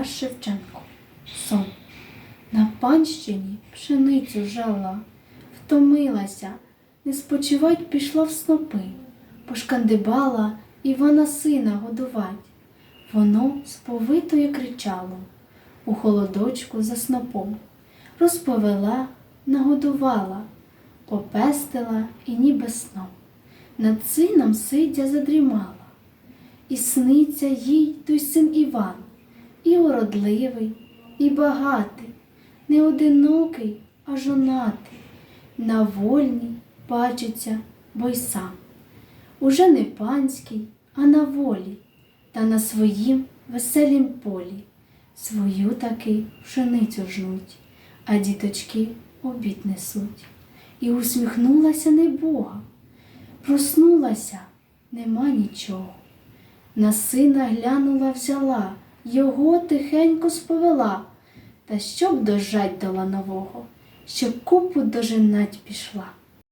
Тарас Шевченко. Сон. На панщині пшеницю жала, втомилася, не спочивать пішла в снопи, пошкандибала Івана сина годувать. Воно сповитоє кричало у холодочку за снопом, розповела, нагодувала, попестила і ніби сном. Над сином сидя задрімала, і сниться їй той син Іван, і уродливий, і багатий, не одинокий, а жонатий, на вольній бачиться, бо й сам. Уже не панський, а на волі, та на своїм веселім полі свою таки пшеницю жнуть, а діточки обід несуть. І усміхнулася небога, проснулася, нема нічого. На сина глянула, взяла, його тихенько сповела, та щоб дожать до ланового, щоб купу дожинать пішла.